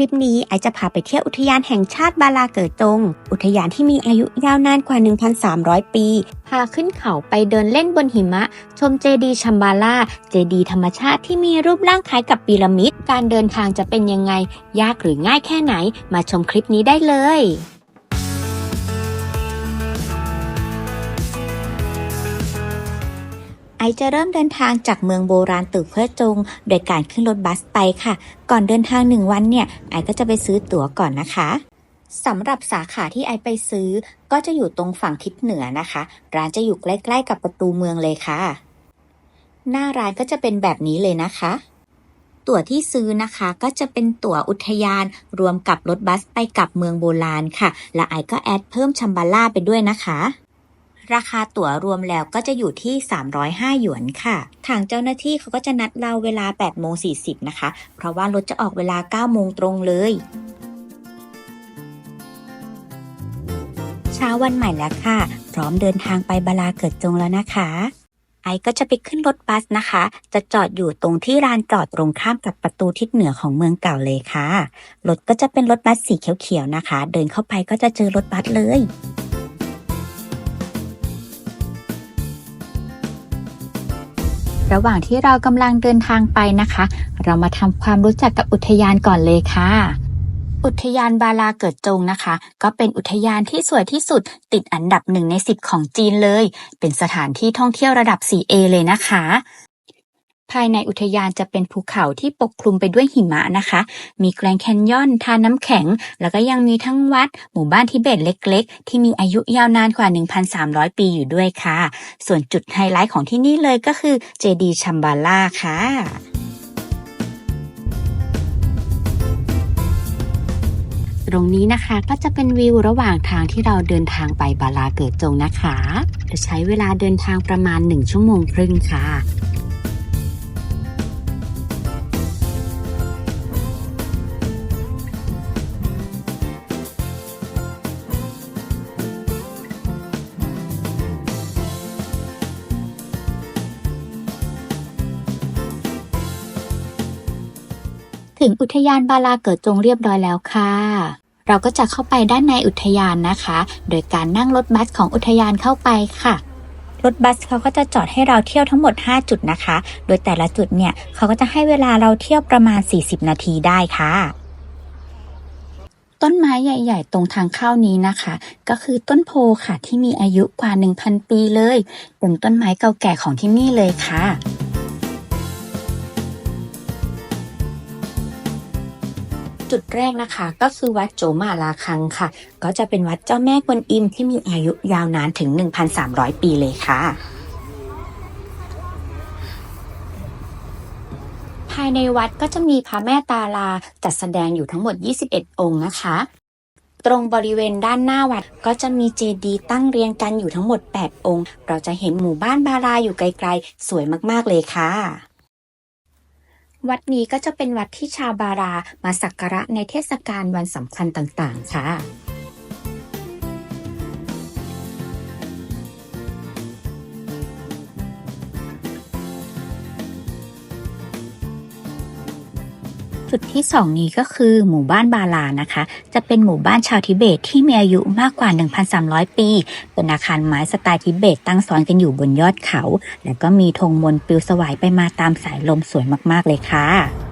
ลิปนี้ไอจะพาไปเที่ยวอุทยานแห่งชาติบาลาเกิดจง อุทยานที่มีอายุยาวนานกว่า 1,300 ปี พาขึ้นเขาไปเดินเล่นบนหิมะ ชมเจดีชัมบาลา เจดีธรรมชาติที่มีรูปร่างคล้ายกับพีระมิด การเดินทางจะเป็นยังไง ยากหรือง่ายแค่ไหน มาชมคลิปนี้ได้เลย ไอจะเริ่มเดินทางจากเมืองโบราณตึกเพื่อจง โดยการขึ้นรถบัสไปค่ะ ก่อนเดินทางหนึ่งวันเนี่ย ไอก็จะไปซื้อตั๋วก่อนนะคะสำหรับสาขาที่ไอไปซื้อ ก็จะอยู่ตรงฝั่งทิศเหนือนะคะ ร้านจะอยู่ใกล้ ๆ กับประตูเมืองเลยค่ะ หน้าร้านก็จะเป็นแบบนี้เลยนะคะ ตั๋วที่ซื้อนะคะก็จะเป็นตั๋วอุทยาน รวมกับรถบัสไปกับเมืองโบราณค่ะ และไอก็แอดเพิ่มชัมบาล่าไปด้วยนะคะ ราคาตั๋วรวมแล้วก็จะอยู่ที่ 305 หยวนค่ะ ทางเจ้าหน้าที่เขาก็จะนัดเราเวลา8โมง40 นะคะ เพราะว่ารถจะออกเวลา 9 โมงตรงเลยเช้าวันใหม่แล้วค่ะ พร้อมเดินทางไปบาลาเกิดจงแล้วนะคะ ไอก็จะไปขึ้นรถบัสนะคะ จะจอดอยู่ตรงที่ลานจอดตรงข้ามกับประตูทิศเหนือของเมืองเก่าเลยค่ะ รถก็จะเป็นรถบัสสีเขียวๆนะคะ เดินเข้าไปก็จะเจอรถบัสเลย ระหว่างที่เรากำลังเดินทางไปนะคะ เรามาทำความรู้จักกับอุทยานก่อนเลยค่ะ อุทยานบาลาเกิดจงนะคะ ก็เป็นอุทยานที่สวยที่สุดติดอันดับหนึ่งในสิบของจีนเลย เป็นสถานที่ท่องเที่ยวระดับ 4A เลยนะคะ ภายในอุทยานจะเป็นภูเขาที่ปกคลุมไปด้วยหิมะนะคะ มีแกรนแคนยอนทาน้ำแข็ง แล้วก็ยังมีทั้งวัด หมู่บ้านทิเบตเล็ก ๆ ที่มีอายุยาวนานกว่า 1,300 ปีอยู่ด้วยค่ะ ส่วนจุดไฮไลท์ของที่นี่เลยก็คือเจดีชัมบาล่าค่ะตรงนี้นะคะก็จะเป็นวิวระหว่างทางที่เราเดินทางไปบาลาเกิดจงนะคะ จะใช้เวลาเดินทางประมาณ 1 ชั่วโมงครึ่งค่ะ ถึงอุทยานบาลาเกิดจงเรียบร้อยแล้วค่ะ เราก็จะเข้าไปด้านในอุทยานนะคะ โดยการนั่งรถบัสของอุทยานเข้าไปค่ะรถบัสเขาก็จะจอดให้เราเที่ยวทั้งหมด 5 จุดนะคะ โดยแต่ละจุดเนี่ยเขาก็จะให้เวลาเราเที่ยวประมาณ 40 นาทีได้ค่ะ ต้นไม้ใหญ่ ๆ ตรงทางเข้านี้นะคะ ก็คือต้นโพค่ะที่มีอายุกว่า 1,000 ปีเลย เป็นต้นไม้เก่าแก่ของที่นี่เลยค่ะ จุดแรกนะคะ ก็คือวัดโจมาลาคังค่ะ ก็จะเป็นวัดเจ้าแม่กวนอิมที่มีอายุยาวนานถึง 1,300 ปีเลยค่ะภายในวัดก็จะมีพระแม่ตาลาจัดแสดงอยู่ทั้งหมด 21 องค์นะคะ ตรงบริเวณด้านหน้าวัดก็จะมีเจดีย์ตั้งเรียงกันอยู่ทั้งหมด 8 องค์ เราจะเห็นหมู่บ้านบาราอยู่ไกลๆ สวยมากๆเลยค่ะ วัดนี้ก็จะเป็นวัดที่ชาวบารามาสักการะในเทศกาลวันสำคัญต่างๆ ค่ะ จุดที่ 2 นี้ก็คือหมู่บ้านบาลานะคะ จะเป็นหมู่บ้านชาวทิเบตที่มีอายุมากกว่า 1,300 ปี เป็นอาคารไม้สไตล์ทิเบตตั้งซ้อนกันอยู่บนยอดเขา และก็มีธงมนต์ปลิวสวายไปมาตามสายลมสวยมากๆเลยค่ะ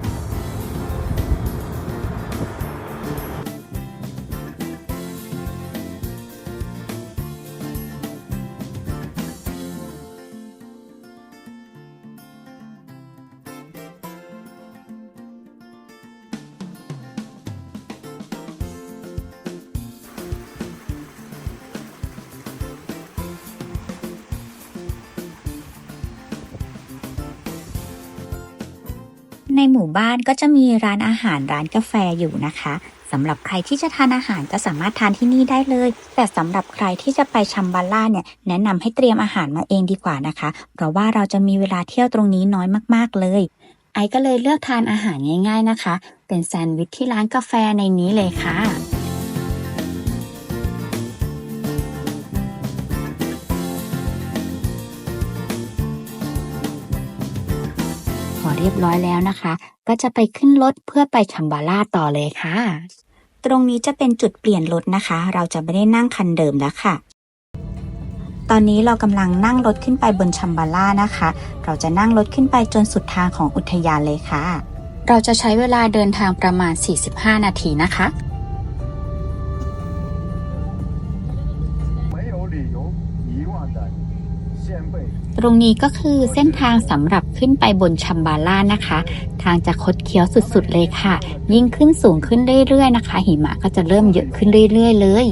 ในหมู่บ้านก็จะมีร้านอาหารร้านกาแฟอยู่นะคะสำหรับใครที่จะทานอาหารก็สามารถทานที่นี่ได้เลย แต่สำหรับใครที่จะไปชัมบาล่าเนี่ยแนะนำให้เตรียมอาหารมาเองดีกว่านะคะ เพราะว่าเราจะมีเวลาเที่ยวตรงนี้น้อยมากๆเลย ไอก็เลยเลือกทานอาหารง่าย ๆนะคะ เป็นแซนด์วิชที่ร้านกาแฟในนี้เลยค่ะ เรียบร้อยแล้วนะคะ ก็จะไปขึ้นรถเพื่อไปชัมบาล่าต่อเลยค่ะ ตรงนี้จะเป็นจุดเปลี่ยนรถนะคะ เราจะไม่ได้นั่งคันเดิมแล้วค่ะ ตอนนี้เรากำลังนั่งรถขึ้นไปบนชัมบาล่านะคะ เราจะนั่งรถขึ้นไปจนสุดทางของอุทยานเลยค่ะ เราจะใช้เวลาเดินทางประมาณ 45 นาทีนะคะ ตรงนี้ก็คือเส้นทางสำหรับขึ้นไปบนชัมบาล่านะคะ ทางจะคดเคี้ยวสุดๆเลยค่ะ ยิ่งขึ้นสูงขึ้นเรื่อยๆนะคะ หิมะก็จะเริ่มเยอะขึ้นเรื่อยๆ เลย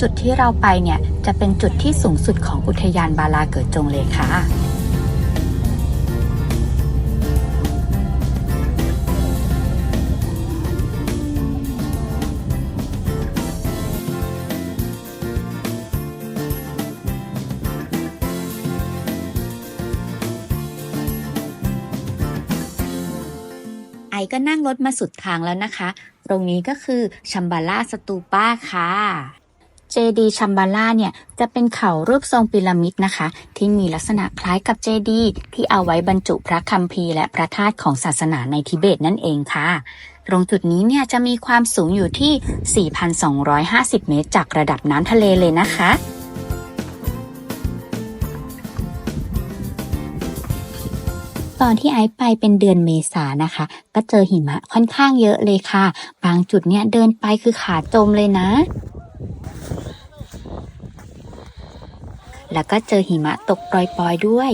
จุดที่เราไปเนี่ยจะเป็นจุดที่สูงสุดของอุทยานบาลาเกิดจงเลยค่ะ ก็นั่งรถมาสุดทางแล้วนะคะ ตรงนี้ก็คือชัมบาล่าสตูป้าค่ะเจดีชัมบาล่าเนี่ยจะเป็นเขารูปทรงพีระมิดนะคะ ที่มีลักษณะคล้ายกับเจดีที่เอาไว้บรรจุพระคัมภีร์และพระธาตุของศาสนาในทิเบตนั่นเองค่ะ ตรงจุดนี้เนี่ยจะมีความสูงอยู่ที่ 4,250 เมตร จากระดับน้ำทะเลเลยนะคะ ตอนที่ไอซ์ไปเป็นเดือนเมษานะคะ ก็เจอหิมะค่อนข้างเยอะเลยค่ะ บางจุดเนี่ยเดินไปคือขาจมเลยนะแล้วก็เจอหิมะตกปล่อยๆด้วย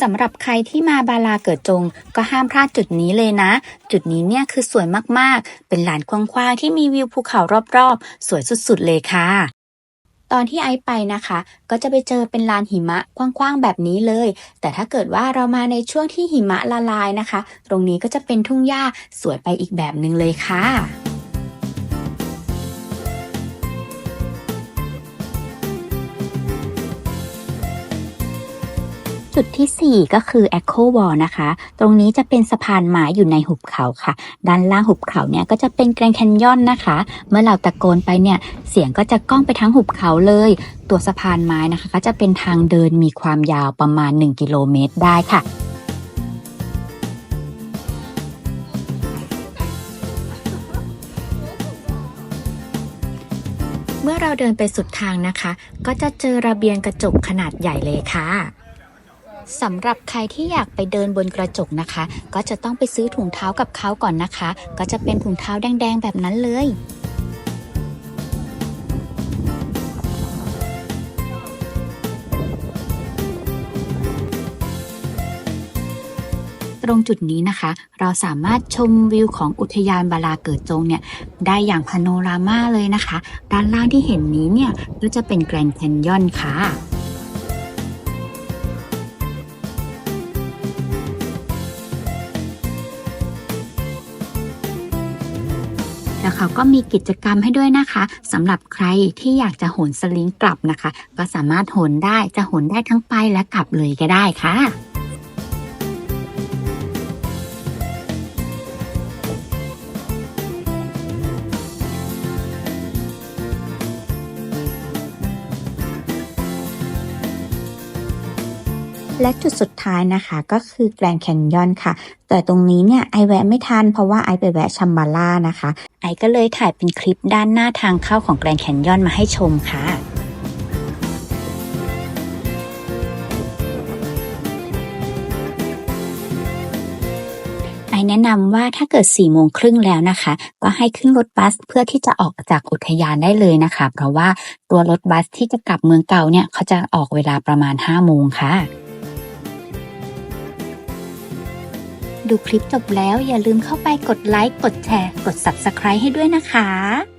สำหรับใครที่มาบาลาเกิดจง ก็ห้ามพลาดจุดนี้เลยนะ จุดนี้เนี่ยคือสวยมากๆ เป็นลานกว้างๆที่มีวิวภูเขารอบๆ สวยสุดๆเลยค่ะ ตอนที่ไอไปนะคะ ก็จะไปเจอเป็นลานหิมะกว้างๆแบบนี้เลย แต่ถ้าเกิดว่าเรามาในช่วงที่หิมะละลายนะคะ ตรงนี้ก็จะเป็นทุ่งหญ้าสวยไปอีกแบบหนึ่งเลยค่ะ จุดที่ 4 ก็คือ Echo Wall นะคะ ตรงนี้จะเป็นสะพานไม้อยู่ในหุบเขาค่ะ ด้านล่างหุบเขาเนี่ยก็จะเป็นแกรนแคนยอนนะคะ เมื่อเราตะโกนไปเนี่ย เสียงก็จะก้องไปทั้งหุบเขาเลย ตัวสะพานไม้นะคะ ก็จะเป็นทางเดินมีความยาวประมาณ 1 กิโลเมตรได้ค่ะเมื่อเราเดินไปสุดทางนะคะ ก็จะเจอระเบียงกระจกขนาดใหญ่เลยค่ะ สำหรับใครที่อยากไปเดินบนกระจกนะคะ ก็จะต้องไปซื้อถุงเท้ากับเขาก่อนนะคะ ก็จะเป็นถุงเท้าแดง ๆ แบบนั้นเลยตรงจุดนี้นะคะ เราสามารถชมวิวของอุทยานบาลาเกิดจงเนี่ย ได้อย่างพาโนรามาเลยนะคะ ด้านล่างที่เห็นนี้เนี่ย ก็จะเป็นแกรนด์แคนยอนค่ะ เขาก็มีกิจกรรมให้ด้วยนะคะสำหรับใครที่อยากจะโหนสลิงกลับนะคะ ก็สามารถโหนได้จะโหนได้ทั้งไปและกลับเลยก็ได้ค่ะ และจุดสุดท้ายนะคะก็คือแกรนด์แคนยอนค่ะ แต่ตรงนี้เนี่ยไอแวะไม่ทันเพราะว่าไอไปแวะชัมบาล่านะคะ ไอก็เลยถ่ายเป็นคลิปด้านหน้าทางเข้าของแกรนด์แคนยอนมาให้ชมค่ะไอแนะนำว่าถ้าเกิด4ี่โมงครึ่งแล้วนะคะ ก็ให้ขึ้นรถบัสเพื่อที่จะออกจากอุทยานได้เลยนะคะ เพราะว่าตัวรถบัสที่จะกลับเมืองเก่าเนี่ยเขาจะออกเวลาประมาณ5้าโมงค่ะ ดูคลิปจบแล้วอย่าลืมเข้าไปกดไลค์ กดแชร์ กด Subscribe ให้ด้วยนะคะ